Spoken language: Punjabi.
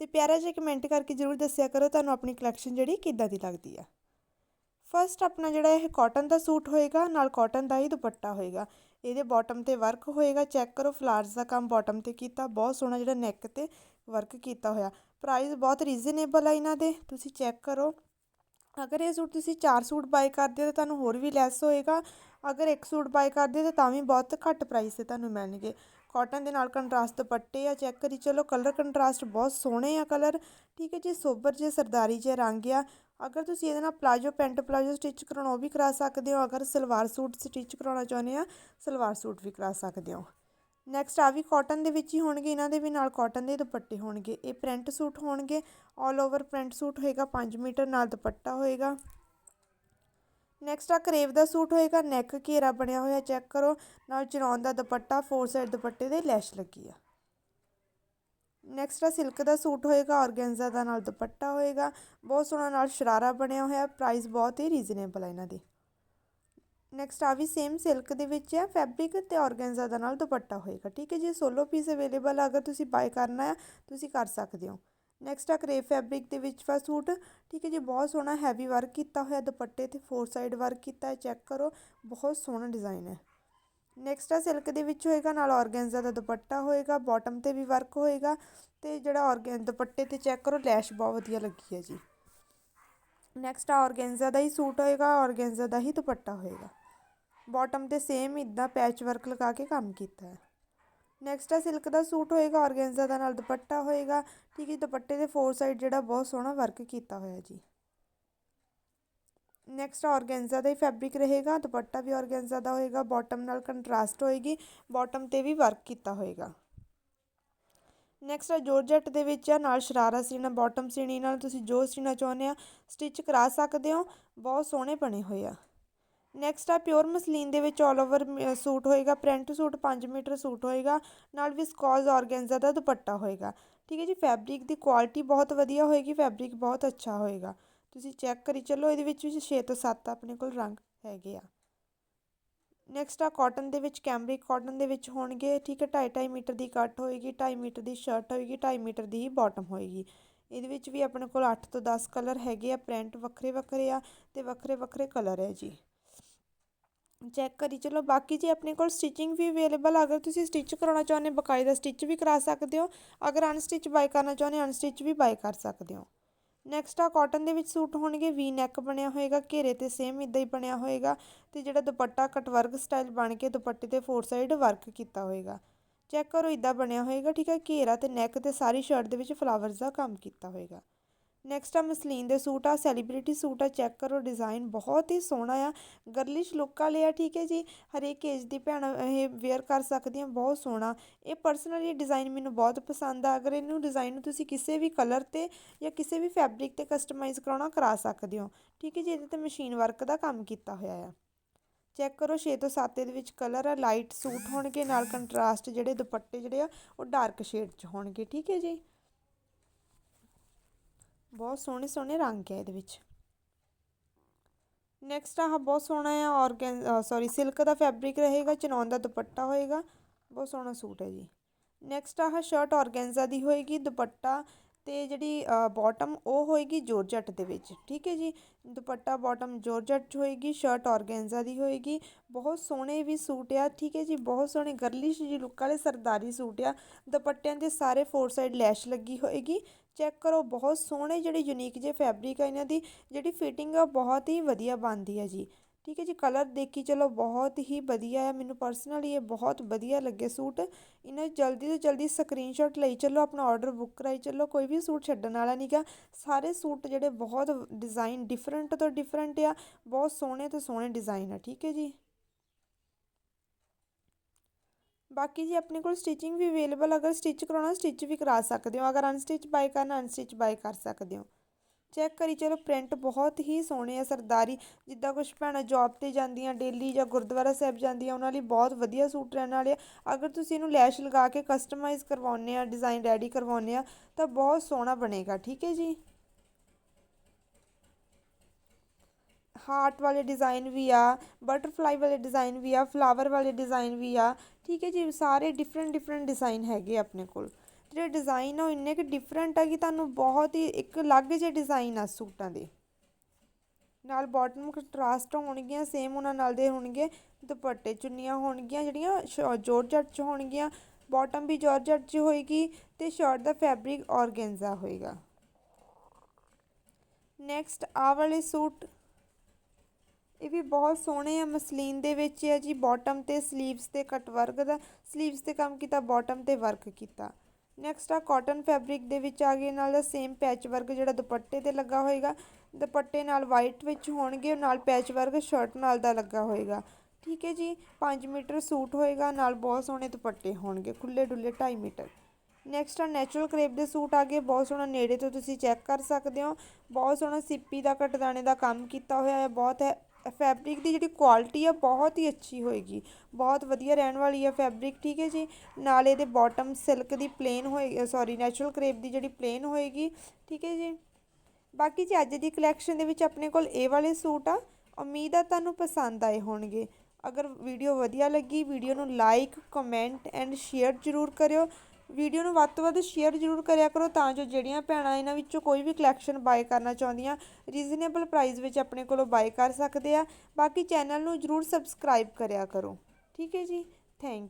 ਤੇ ਪਿਆਰਾ ਜਿਹਾ ਕਮੈਂਟ ਕਰਕੇ ਜ਼ਰੂਰ ਦੱਸਿਆ ਕਰੋ, ਤੁਹਾਨੂੰ ਆਪਣੀ ਕਲੈਕਸ਼ਨ ਜਿਹੜੀ ਕਿੱਦਾਂ ਦੀ ਲੱਗਦੀ ਆ। ਫਸਟ ਆਪਣਾ ਜਿਹੜਾ ਇਹ ਕਾਟਨ ਦਾ ਸੂਟ ਹੋਏਗਾ, ਨਾਲ ਕਾਟਨ ਦਾ ਹੀ ਦੁਪੱਟਾ ਹੋਏਗਾ। ਇਹਦੇ ਬਾਟਮ ਤੇ ਵਰਕ ਹੋਏਗਾ ਚੈੱਕ ਕਰੋ ਫਲਾਰਸ ਦਾ ਕੰਮ ਬਾਟਮ ਤੇ ਕੀਤਾ, ਬਹੁਤ ਸੋਹਣਾ ਜਿਹੜਾ ਨੈਕ ਤੇ ਵਰਕ ਕੀਤਾ ਹੋਇਆ। ਪ੍ਰਾਈਸ ਬਹੁਤ ਰੀਜ਼ਨੇਬਲ ਆ ਇਹਨਾਂ ਦੇ, ਤੁਸੀਂ ਚੈੱਕ ਕਰੋ। ਅਗਰ ਇਹ ਸੂਟ ਤੁਸੀਂ 4 ਸੂਟ ਬਾਈ ਕਰਦੇ ਹੋ, ਤਾਂ ਤੁਹਾਨੂੰ ਹੋਰ ਵੀ ਲੈਸ ਹੋਏਗਾ। ਅਗਰ ਇੱਕ ਸੂਟ ਬਾਈ ਕਰਦੇ ਹੋ, ਤਾਂ ਵੀ ਬਹੁਤ ਘੱਟ ਪ੍ਰਾਈਸ ਤੇ ਤੁਹਾਨੂੰ ਮਿਲਣਗੇ। ਕਾਟਨ ਦੇ ਨਾਲ ਕੰਟਰਾਸਟ ਦੁਪੱਟੇ ਆ ਚੈੱਕ ਕਰੀ, ਚਲੋ ਕਲਰ ਕੰਟਰਾਸਟ ਬਹੁਤ ਸੋਹਣੇ ਆ ਕਲਰ ਠੀਕ ਹੈ ਜੀ, ਸੋਬਰ ਜੇ, ਸਰਦਾਰੀ ਜੇ ਰੰਗ ਆ। ਅਗਰ ਤੁਸੀਂ ਇਹਦੇ ਨਾਲ ਪਲਾਜੋ ਪੈਂਟ ਪਲਾਜੋ ਸਟਿਚ ਕਰਾਉਣਾ, ਉਹ ਵੀ ਕਰਾ ਸਕਦੇ ਹੋ। ਅਗਰ ਸਲਵਾਰ ਸੂਟ ਸਟਿਚ ਕਰਾਉਣਾ ਚਾਹੁੰਦੇ ਆ, ਸਲਵਾਰ ਸੂਟ ਵੀ ਕਰਾ ਸਕਦੇ ਹੋ। ਨੈਕਸਟ ਆ ਵੀ ਕਾਟਨ ਦੇ ਵਿੱਚ ਹੀ ਹੋਣਗੇ, ਇਹਨਾਂ ਦੇ ਵੀ ਨਾਲ ਕਾਟਨ ਦੇ ਦੁਪੱਟੇ ਹੋਣਗੇ। ਇਹ ਪ੍ਰਿੰਟ ਸੂਟ ਹੋਣਗੇ ਆਲ ਓਵਰ ਪ੍ਰਿੰਟ ਸੂਟ ਹੋਏਗਾ 5 ਮੀਟਰ ਨਾਲ ਦੁਪੱਟਾ ਹੋਏਗਾ। ਨੈਕਸਟ ਆ ਕਰੇਵ ਦਾ ਸੂਟ ਹੋਏਗਾ ਨੈਕ ਘੇਰਾ ਬਣਿਆ ਹੋਇਆ ਚੈੱਕ ਕਰੋ। ਨਾਲ ਚਰੌਨ ਦਾ ਦੁਪੱਟਾ ਫੋਰ ਸਾਈਡ ਦੁਪੱਟੇ ਦੇ ਲੈਸ਼ ਲੱਗੀ ਆ। ਨੈਕਸਟ ਆ ਸਿਲਕ ਦਾ ਸੂਟ ਹੋਏਗਾ ਔਰਗੈਂਜ਼ਾ ਦਾ ਨਾਲ ਦੁਪੱਟਾ ਹੋਏਗਾ। ਬਹੁਤ ਸੋਹਣਾ ਨਾਲ ਸ਼ਰਾਰਾ ਬਣਿਆ ਹੋਇਆ ਪ੍ਰਾਈਸ ਬਹੁਤ ਹੀ ਰੀਜ਼ਨੇਬਲ ਹੈ ਇਹਨਾਂ ਦੀ। ਨੈਕਸਟ ਆ ਵੀ ਸੇਮ ਸਿਲਕ ਦੇ ਵਿੱਚ ਹੈ ਫੈਬਰਿਕ ਤੇ ਔਰਗੈਂਜ਼ਾ ਦਾ ਨਾਲ ਦੁਪੱਟਾ ਹੋਏਗਾ। ਠੀਕ ਹੈ ਜੀ ਸੋਲੋ ਪੀਸ ਅਵੇਲੇਬਲ ਅਗਰ ਤੁਸੀਂ ਬਾਏ ਕਰਨਾ ਹੈ ਤੁਸੀਂ ਕਰ ਸਕਦੇ ਹੋ। ਨੈਕਸਟ ਆ ਕਰੇਪ ਫੈਬਰਿਕ ਦੇ ਵਿੱਚ ਵਾ ਸੂਟ। ਠੀਕ ਹੈ ਜੀ, ਬਹੁਤ ਸੋਹਣਾ ਹੈਵੀ ਵਰਕ ਕੀਤਾ ਹੋਇਆ ਦੁਪੱਟੇ ਤੇ ਫੋਰ ਸਾਈਡ ਵਰਕ ਕੀਤਾ ਹੈ ਚੈੱਕ ਕਰੋ, ਬਹੁਤ ਸੋਹਣਾ ਡਿਜ਼ਾਈਨ ਹੈ। ਨੈਕਸਟ ਆ ਸਿਲਕ ਦੇ ਵਿੱਚ ਹੋਏਗਾ, ਨਾਲ ਔਰਗੈਂਜ਼ਾ ਦਾ ਦੁਪੱਟਾ ਹੋਏਗਾ ਬਾਟਮ ਤੇ ਵੀ ਵਰਕ ਹੋਏਗਾ ਤੇ ਜਿਹੜਾ ਔਰਗੈਨ ਦੁਪੱਟੇ ਤੇ ਚੈੱਕ ਕਰੋ ਲੈਸ਼ ਬਹੁਤ ਵਧੀਆ ਲੱਗੀ ਹੈ ਜੀ। ਨੈਕਸਟ ਆ ਔਰਗੈਂਜ਼ਾ ਦਾ ਹੀ ਸੂਟ ਹੋਏਗਾ ਔਰਗੈਂਜ਼ਾ ਦਾ ਹੀ ਦੁਪੱਟਾ ਹੋਏਗਾ। ਬਾਟਮ ਤੇ ਸੇਮ ਇਦਾਂ ਪੈਚ ਵਰਕ ਲਗਾ ਕੇ ਕੰਮ ਕੀਤਾ ਹੈ। ਨੈਕਸਟ ਆ ਸਿਲਕ ਦਾ ਸੂਟ ਹੋਏਗਾ ਔਰਗੈਂਜ਼ਾ ਦਾ ਨਾਲ ਦੁਪੱਟਾ ਹੋਏਗਾ। ਠੀਕ ਹੈ ਦੁਪੱਟੇ ਦੇ ਫੋਰ ਸਾਈਡ ਜਿਹੜਾ ਬਹੁਤ ਸੋਹਣਾ ਵਰਕ ਕੀਤਾ ਹੋਇਆ ਜੀ। ਨੈਕਸਟ ਔਰਗੈਂਜ਼ਾ ਦਾ ਹੀ ਫੈਬਰਿਕ ਰਹੇਗਾ, ਦੁਪੱਟਾ ਵੀ ਔਰਗੈਂਜ਼ਾ ਦਾ ਹੋਏਗਾ ਬਾਟਮ ਨਾਲ ਕੰਟਰਾਸਟ ਹੋਏਗੀ ਬਾਟਮ ਤੇ ਵੀ ਵਰਕ ਕੀਤਾ ਹੋਏਗਾ। ਨੈਕਸਟ ਆ ਜੋਰਜਟ ਦੇ ਵਿੱਚ ਆ, ਨਾਲ ਸ਼ਰਾਰਾ ਸੀਣਾ ਬਾਟਮ ਸੀਣੀ ਨਾਲ ਤੁਸੀਂ ਜੋ ਸੀਣਾ ਚਾਹੁੰਦੇ ਆ ਸਟਿਚ ਕਰਾ ਸਕਦੇ ਹੋ, ਬਹੁਤ ਸੋਹਣੇ ਬਣੇ ਹੋਏ ਆ। ਨੈਕਸਟ ਆ ਪਿਓਰ ਮਸਲੀਨ ਦੇ ਵਿੱਚ ਆਲ ਓਵਰ ਸੂਟ ਹੋਏਗਾ ਪ੍ਰਿੰਟ ਸੂਟ 5 ਮੀਟਰ ਸੂਟ ਹੋਏਗਾ, ਨਾਲ ਵਿਸਕੋਜ਼ ਆਰਗੈਂਜ਼ਾ ਦਾ ਦੁਪੱਟਾ ਹੋਏਗਾ। ਠੀਕ ਹੈ ਜੀ ਫੈਬਰਿਕ ਦੀ ਕੁਆਲਿਟੀ ਬਹੁਤ ਵਧੀਆ ਹੋਏਗੀ ਫੈਬਰਿਕ ਬਹੁਤ ਅੱਛਾ ਹੋਏਗਾ। ਤੁਸੀਂ ਚੈੱਕ ਕਰੀ ਚੱਲੋ, ਇਹਦੇ ਵਿੱਚ ਵੀ 6 ਤੋਂ 7 ਆਪਣੇ ਕੋਲ ਰੰਗ ਹੈਗੇ ਆ। ਨੈਕਸਟ ਆ ਕਾਟਨ ਦੇ ਵਿੱਚ ਕੈਮਰਿਕ ਕਾਟਨ ਦੇ ਵਿੱਚ ਹੋਣਗੇ, ਠੀਕ ਹੈ 2.5 ਮੀਟਰ ਦੀ ਕੱਟ ਹੋਏਗੀ 2.5 ਮੀਟਰ ਦੀ ਸ਼ਰਟ ਹੋਏਗੀ 2.5 ਮੀਟਰ ਦੀ ਹੀ ਬਾਟਮ ਹੋਏਗੀ। ਇਹਦੇ ਵਿੱਚ ਵੀ ਆਪਣੇ ਕੋਲ 8 ਤੋਂ 10 ਕਲਰ ਹੈਗੇ ਆ ਪ੍ਰਿੰਟ ਵੱਖਰੇ ਵੱਖਰੇ ਆ ਤੇ ਵੱਖਰੇ ਵੱਖਰੇ ਕਲਰ ਹੈ ਜੀ। ਚੈੱਕ ਕਰੀ, ਚਲੋ ਬਾਕੀ ਜੀ ਆਪਣੇ ਕੋਲ ਸਟਿਚਿੰਗ ਵੀ ਅਵੇਲੇਬਲ ਅਗਰ ਤੁਸੀਂ ਸਟਿਚ ਕਰਾਉਣਾ ਚਾਹੁੰਦੇ ਬਕਾਇਦਾ ਸਟਿਚ ਵੀ ਕਰਾ ਸਕਦੇ ਹੋ, ਅਗਰ ਅਨਸਟਿਚ ਬਾਈ ਕਰਨਾ ਚਾਹੁੰਦੇ ਅਨਸਟਿਚ ਵੀ ਬਾਈ ਕਰ ਸਕਦੇ ਹੋ। ਨੈਕਸਟ ਆ ਕਾਟਨ ਦੇ ਵਿੱਚ ਸੂਟ ਹੋਣਗੇ ਵੀ ਨੈਕ ਬਣਿਆ ਹੋਏਗਾ, ਘੇਰੇ ਤੇ ਸੇਮ ਇਦਾਂ ਹੀ ਬਣਿਆ ਹੋਏਗਾ, ਤੇ ਜਿਹੜਾ ਦੁਪੱਟਾ ਕਟਵਰਕ ਸਟਾਈਲ ਬਣ ਕੇ ਦੁਪੱਟੇ ਤੇ ਫੋਰ ਸਾਈਡ ਵਰਕ ਕੀਤਾ ਹੋਏਗਾ। ਚੈੱਕ ਕਰੋ ਇਦਾਂ ਬਣਿਆ ਹੋਏਗਾ, ਠੀਕ ਹੈ, ਘੇਰਾ ਤੇ ਨੈਕ ਤੇ ਸਾਰੀ ਸ਼ਰਟ ਦੇ ਵਿੱਚ ਫਲਾਵਰਸ ਦਾ ਕੰਮ ਕੀਤਾ ਹੋਏਗਾ। ਨੈਕਸਟ ਆ ਮਸਲੀਨ ਦੇ ਸੂਟ ਆ ਸੈਲੀਬ੍ਰਿਟੀ ਸੂਟ ਆ ਚੈੱਕ ਕਰੋ ਡਿਜ਼ਾਈਨ ਬਹੁਤ ਹੀ ਸੋਹਣਾ ਆ। ਗਰਲਿਸ਼ ਲੁੱਕ ਵਾਲੇ ਆ, ਠੀਕ ਹੈ ਜੀ? ਹਰੇਕ ਏਜ ਦੀ ਭੈਣ ਇਹ ਵੇਅਰ ਕਰ ਸਕਦੀਆਂ, ਬਹੁਤ ਸੋਹਣਾ। ਇਹ ਪਰਸਨਲੀ ਡਿਜ਼ਾਈਨ ਮੈਨੂੰ ਬਹੁਤ ਪਸੰਦ ਆ। ਅਗਰ ਇਹਨੂੰ ਡਿਜ਼ਾਈਨ ਨੂੰ ਤੁਸੀਂ ਕਿਸੇ ਵੀ ਕਲਰ ਤੇ ਜਾਂ ਕਿਸੇ ਵੀ ਫੈਬਰਿਕ ਤੇ ਕਸਟਮਾਈਜ਼ ਕਰਾਉਣਾ, ਕਰਾ ਸਕਦੇ ਹੋ। ਠੀਕ ਹੈ ਜੀ? ਇਹਦੇ ਤੇ ਮਸ਼ੀਨ ਵਰਕ ਦਾ ਕੰਮ ਕੀਤਾ ਹੋਇਆ ਆ। ਚੈੱਕ ਕਰੋ 6 ਤੋਂ 7 ਦੇ ਵਿੱਚ ਕਲਰ ਆ। ਲਾਈਟ ਸੂਟ ਹੋਣਗੇ, ਨਾਲ ਕੰਟਰਾਸਟ ਜਿਹੜੇ ਦੁਪੱਟੇ ਜਿਹੜੇ ਆ, ਉਹ ਡਾਰਕ ਸ਼ੇਡ 'ਚ ਹੋਣਗੇ। ਠੀਕ ਹੈ ਜੀ? ਬਹੁਤ ਸੋਹਣੇ ਸੋਹਣੇ ਰੰਗ ਹੈ ਇਹਦੇ ਵਿੱਚ। ਨੈਕਸਟ ਆਹ ਬਹੁਤ ਸੋਹਣਾ ਹੈ ਔਰਗੈਨ ਸੌਰੀ ਸਿਲਕ ਦਾ ਫੈਬਰਿਕ ਰਹੇਗਾ ਚਨੌਨ ਦਾ ਦੁਪੱਟਾ ਹੋਏਗਾ, ਬਹੁਤ ਸੋਹਣਾ ਸੂਟ ਹੈ ਜੀ। ਨੈਕਸਟ ਆਹ ਸ਼ਰਟ ਔਰਗੈਂਜ਼ਾ ਦੀ ਹੋਏਗੀ, ਦੁਪੱਟਾ ਅਤੇ ਜਿਹੜੀ ਬੋਟਮ ਉਹ ਹੋਏਗੀ ਜ਼ੋਰਜੱਟ ਦੇ ਵਿੱਚ, ਠੀਕ ਹੈ ਜੀ? ਦੁਪੱਟਾ ਬੋਟਮ ਜੋਰਜਟ 'ਚ ਹੋਏਗੀ ਸ਼ਰਟ ਔਰਗੈਂਜ਼ਾ ਦੀ ਹੋਏਗੀ, ਬਹੁਤ ਸੋਹਣੇ ਵੀ ਸੂਟ ਆ, ਠੀਕ ਹੈ ਜੀ? ਬਹੁਤ ਸੋਹਣੇ ਗਰਲਿਸ਼ ਜੀ ਲੁੱਕ ਵਾਲੇ ਸਰਦਾਰੀ ਸੂਟ ਆ, ਦੁਪੱਟਿਆਂ ਦੇ ਸਾਰੇ ਫੋਰ ਸਾਈਡ ਲੈਸ਼ ਲੱਗੀ ਹੋਏਗੀ ਚੈੱਕ ਕਰੋ, ਬਹੁਤ ਸੋਹਣੇ ਜਿਹੜੇ ਯੂਨੀਕ ਜੇ ਫੈਬਰਿਕ ਆ ਇਹਨਾਂ ਦੀ, ਜਿਹੜੀ ਫਿਟਿੰਗ ਆ ਬਹੁਤ ਹੀ ਵਧੀਆ ਬਣਦੀ ਹੈ ਜੀ। ਠੀਕ ਹੈ ਜੀ ਕਲਰ ਦੇਖੀ ਚਲੋ ਬਹੁਤ ਹੀ ਵਧੀਆ ਹੈ, ਮੈਨੂੰ ਪਰਸਨਲੀ ਇਹ ਬਹੁਤ ਵਧੀਆ ਲੱਗੇ ਸੂਟ। ਇਹਨਾਂ ਜਲਦੀ ਤੋਂ ਜਲਦੀ ਸਕਰੀਨਸ਼ਾਟ ਲਈ ਚੱਲੋ, ਆਪਣਾ ਆਰਡਰ ਬੁੱਕ ਕਰਾਈ ਚੱਲੋ, ਕੋਈ ਵੀ ਸੂਟ ਛੱਡਣ ਵਾਲਾ ਨਹੀਂਗਾ ਸਾਰੇ ਸੂਟ ਜਿਹੜੇ ਬਹੁਤ ਡਿਜ਼ਾਈਨ ਡਿਫਰੈਂਟ ਤੋਂ ਡਿਫਰੈਂਟ ਆ, ਬਹੁਤ ਸੋਹਣੇ ਤੋਂ ਸੋਹਣੇ ਡਿਜ਼ਾਈਨ ਆ, ਠੀਕ ਹੈ ਜੀ। ਬਾਕੀ ਜੀ, ਆਪਣੇ ਕੋਲ ਸਟਿਚਿੰਗ ਵੀ ਅਵੇਲੇਬਲ ਅਗਰ ਸਟਿਚ ਕਰਾਉਣਾ ਸਟਿਚ ਵੀ ਕਰਾ ਸਕਦੇ ਹੋ, ਅਗਰ ਅਨਸਟਿਚ ਬਾਈ ਕਰਨਾ ਅਨਸਟਿਚ ਬਾਈ ਕਰ ਸਕਦੇ ਹੋ। ਚੈੱਕ ਕਰੀ, ਚਲੋ ਪ੍ਰਿੰਟ ਬਹੁਤ ਹੀ ਸੋਹਣੇ ਆ ਸਰਦਾਰੀ। ਜਿੱਦਾਂ ਕੁਝ ਭੈਣਾਂ ਜੌਬ ਤੇ ਜਾਂਦੀਆਂ ਡੇਲੀ ਜਾਂ ਗੁਰਦੁਆਰਾ ਸਾਹਿਬ ਜਾਂਦੀਆਂ, ਉਹਨਾਂ ਲਈ ਬਹੁਤ ਵਧੀਆ ਸੂਟ ਰਹਿਣ ਵਾਲੇ ਆ। ਅਗਰ ਤੁਸੀਂ ਇਹਨੂੰ ਲੈਸ਼ ਲਗਾ ਕੇ ਕਸਟਮਾਈਜ਼ ਕਰਵਾਉਂਦੇ ਆ ਡਿਜ਼ਾਈਨ ਰੈਡੀ ਕਰਵਾਉਂਦੇ ਆ, ਤਾਂ ਬਹੁਤ ਸੋਹਣਾ ਬਣੇਗਾ, ਠੀਕ ਹੈ ਜੀ? ਹਾਰਟ ਵਾਲੇ ਡਿਜ਼ਾਈਨ ਵੀ ਆ ਬਟਰਫਲਾਈ ਵਾਲੇ ਡਿਜ਼ਾਈਨ ਵੀ ਆ ਫਲਾਵਰ ਵਾਲੇ ਡਿਜ਼ਾਈਨ ਵੀ ਆ, ਠੀਕ ਹੈ ਜੀ? ਸਾਰੇ ਡਿਫਰੈਂਟ ਡਿਫਰੈਂਟ ਡਿਜ਼ਾਈਨ ਹੈਗੇ ਆਪਣੇ ਕੋਲ। ਜਿਹੜੇ ਡਿਜ਼ਾਈਨ ਆ, ਉਹ ਇੰਨੇ ਕਿ ਡਿਫਰੈਂਟ ਆ ਕਿ ਤੁਹਾਨੂੰ ਬਹੁਤ ਹੀ ਇੱਕ ਅਲੱਗ ਜਿਹੇ ਡਿਜ਼ਾਈਨ ਆ ਸੂਟਾਂ ਦੇ। ਨਾਲ ਬਾਟਮ ਕੰਟਰਾਸਟ ਹੋਣਗੀਆਂ ਸੇਮ ਉਹਨਾਂ ਨਾਲ ਦੇ ਹੋਣਗੇ। ਦੁਪੱਟੇ ਚੁੰਨੀਆਂ ਹੋਣਗੀਆਂ, ਜਿਹੜੀਆਂ ਜੋਰਜੱਟ 'ਚ ਹੋਣਗੀਆਂ। ਬਾਟਮ ਵੀ ਜੋਰਜੱਟ 'ਚ ਹੋਏਗੀ ਤੇ ਸ਼ਰਟ ਦਾ ਫੈਬਰਿਕ ਔਰਗੈਂਜ਼ਾ ਹੋਏਗਾ। ਨੈਕਸਟ ਆ ਵਾਲੇ ਸੂਟ। ਇਹ ਵੀ ਬਹੁਤ ਸੋਹਣੇ ਆ, ਮਸਲੀਨ ਦੇ ਵਿੱਚ ਹੈ ਜੀ। ਬਾਟਮ ਤੇ ਸਲੀਵਸ ਤੇ ਕਟ ਵਰਕ ਦਾ ਸਲੀਵਸ ਤੇ ਕੰਮ ਕੀਤਾ ਬਾਟਮ ਤੇ ਵਰਕ ਕੀਤਾ। ਨੈਕਸਟ ਆ ਕਾਟਨ ਫੈਬਰਿਕ ਦੇ ਵਿੱਚ ਆ ਗਏ, ਨਾਲ ਦਾ ਸੇਮ ਪੈਚ ਵਰਕ ਜਿਹੜਾ ਦੁਪੱਟੇ ਤੇ ਲੱਗਾ ਹੋਏਗਾ। ਦੁਪੱਟੇ ਨਾਲ ਵਾਈਟ ਵਿੱਚ ਹੋਣਗੇ, ਨਾਲ ਪੈਚ ਵਰਕ ਸ਼ਰਟ ਨਾਲ ਦਾ ਲੱਗਾ ਹੋਏਗਾ। ਠੀਕ ਹੈ ਜੀ 5 ਮੀਟਰ ਸੂਟ ਹੋਏਗਾ, ਨਾਲ ਬਹੁਤ ਸੋਹਣੇ ਦੁਪੱਟੇ ਹੋਣਗੇ ਖੁੱਲੇ ਡੁੱਲੇ 2.5 ਮੀਟਰ। ਨੈਕਸਟ ਆ ਨੈਚੁਰਲ ਕਰੇਪ ਦੇ ਸੂਟ ਆ ਗਏ, ਬਹੁਤ ਸੋਹਣਾ ਨੇੜੇ ਤੋਂ ਤੁਸੀਂ ਚੈੱਕ ਕਰ ਸਕਦੇ ਹੋ। ਬਹੁਤ ਸੋਹਣਾ ਸਿੱਪੀ ਦਾ, ਕਟਦਾਣੇ ਦਾ ਕੰਮ ਕੀਤਾ ਹੋਇਆ ਹੈ, ਬਹੁਤ ਹੈ। ਫੈਬਰਿਕ ਦੀ ਜਿਹੜੀ ਕੁਆਲਿਟੀ ਆ, ਬਹੁਤ ਹੀ ਅੱਛੀ ਹੋਏਗੀ। ਬਹੁਤ ਵਧੀਆ ਰਹਿਣ ਵਾਲੀ ਆ ਫੈਬਰਿਕ ਠੀਕ ਹੈ ਜੀ? ਨਾਲ ਇਹਦੇ ਬਾਟਮ ਸਿਲਕ ਦੀ ਪਲੇਨ ਹੋਏ ਸੌਰੀ ਨੈਚੁਰਲ ਕਰੇਪ ਦੀ ਜਿਹੜੀ ਪਲੇਨ ਹੋਏਗੀ, ਠੀਕ ਹੈ ਜੀ? ਬਾਕੀ ਜੀ, ਅੱਜ ਦੀ ਕਲੈਕਸ਼ਨ ਦੇ ਵਿੱਚ ਆਪਣੇ ਕੋਲ ਇਹ ਵਾਲੇ ਸੂਟ ਆ। ਉਮੀਦ ਆ ਤੁਹਾਨੂੰ ਪਸੰਦ ਆਏ ਹੋਣਗੇ। ਅਗਰ ਵੀਡੀਓ ਵਧੀਆ ਲੱਗੀ ਵੀਡੀਓ ਨੂੰ ਲਾਈਕ ਕਮੈਂਟ ਐਂਡ ਸ਼ੇਅਰ ਜ਼ਰੂਰ ਕਰਿਓ। ਵੀਡੀਓ ਨੂੰ ਵੱਧ ਤੋਂ ਵੱਧ ਸ਼ੇਅਰ ਜ਼ਰੂਰ ਕਰਿਆ ਕਰੋ ਤਾਂ ਜੋ ਜਿਹੜੀਆਂ ਭੈਣਾਂ ਇਹਨਾਂ ਵਿੱਚੋਂ ਕੋਈ ਵੀ ਕਲੈਕਸ਼ਨ ਬਾਏ ਕਰਨਾ ਚਾਹੁੰਦੀਆਂ ਰੀਜ਼ਨੇਬਲ ਪ੍ਰਾਈਸ ਵਿੱਚ ਆਪਣੇ ਕੋਲੋਂ ਬਾਏ ਕਰ ਸਕਦੇ ਆ। ਬਾਕੀ ਚੈਨਲ ਨੂੰ ਜ਼ਰੂਰ ਸਬਸਕ੍ਰਾਈਬ ਕਰਿਆ ਕਰੋ। ਠੀਕ ਹੈ ਜੀ? ਥੈਂਕ